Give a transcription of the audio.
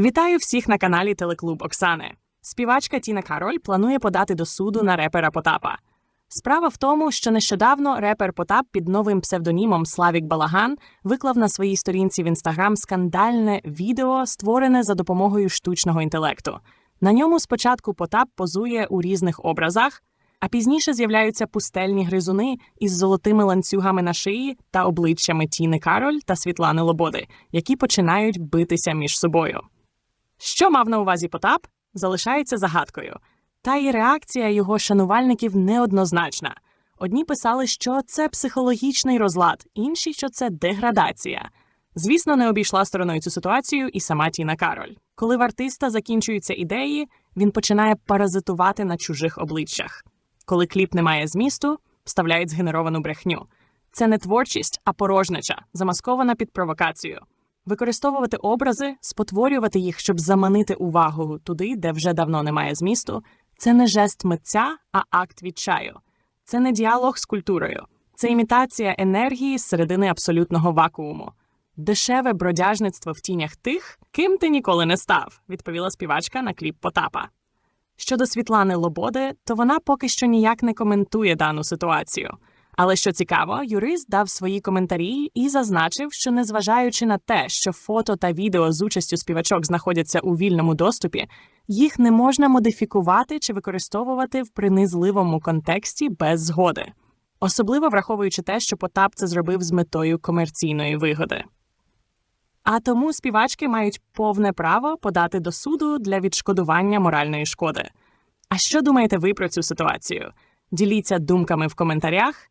Вітаю всіх на каналі Телеклуб Оксани. Співачка Тіна Кароль планує подати до суду на репера Потапа. Справа в тому, що нещодавно репер Потап під новим псевдонімом Славік Балаган виклав на своїй сторінці в інстаграм скандальне відео, створене за допомогою штучного інтелекту. На ньому спочатку Потап позує у різних образах, а пізніше з'являються пустельні гризуни із золотими ланцюгами на шиї та обличчями Тіни Кароль та Світлани Лободи, які починають битися між собою. Що мав на увазі Потап, залишається загадкою. Та й реакція його шанувальників неоднозначна. Одні писали, що це психологічний розлад, інші, що це деградація. Звісно, не обійшла стороною цю ситуацію і сама Тіна Кароль. Коли в артиста закінчуються ідеї, він починає паразитувати на чужих обличчях. Коли кліп не має змісту, вставляють згенеровану брехню. Це не творчість, а порожнича, замаскована під провокацію. Використовувати образи, спотворювати їх, щоб заманити увагу туди, де вже давно немає змісту, це не жест митця, а акт відчаю. Це не діалог з культурою, це імітація енергії з середини абсолютного вакууму. Дешеве бродяжництво в тінях тих, ким ти ніколи не став, відповіла співачка на кліп Потапа. Щодо Світлани Лободи, то вона поки що ніяк не коментує дану ситуацію. Але що цікаво, юрист дав свої коментарі і зазначив, що незважаючи на те, що фото та відео з участю співачок знаходяться у вільному доступі, їх не можна модифікувати чи використовувати в принизливому контексті без згоди, особливо враховуючи те, що Потап це зробив з метою комерційної вигоди. А тому співачки мають повне право подати до суду для відшкодування моральної шкоди. А що думаєте ви про цю ситуацію? Діліться думками в коментарях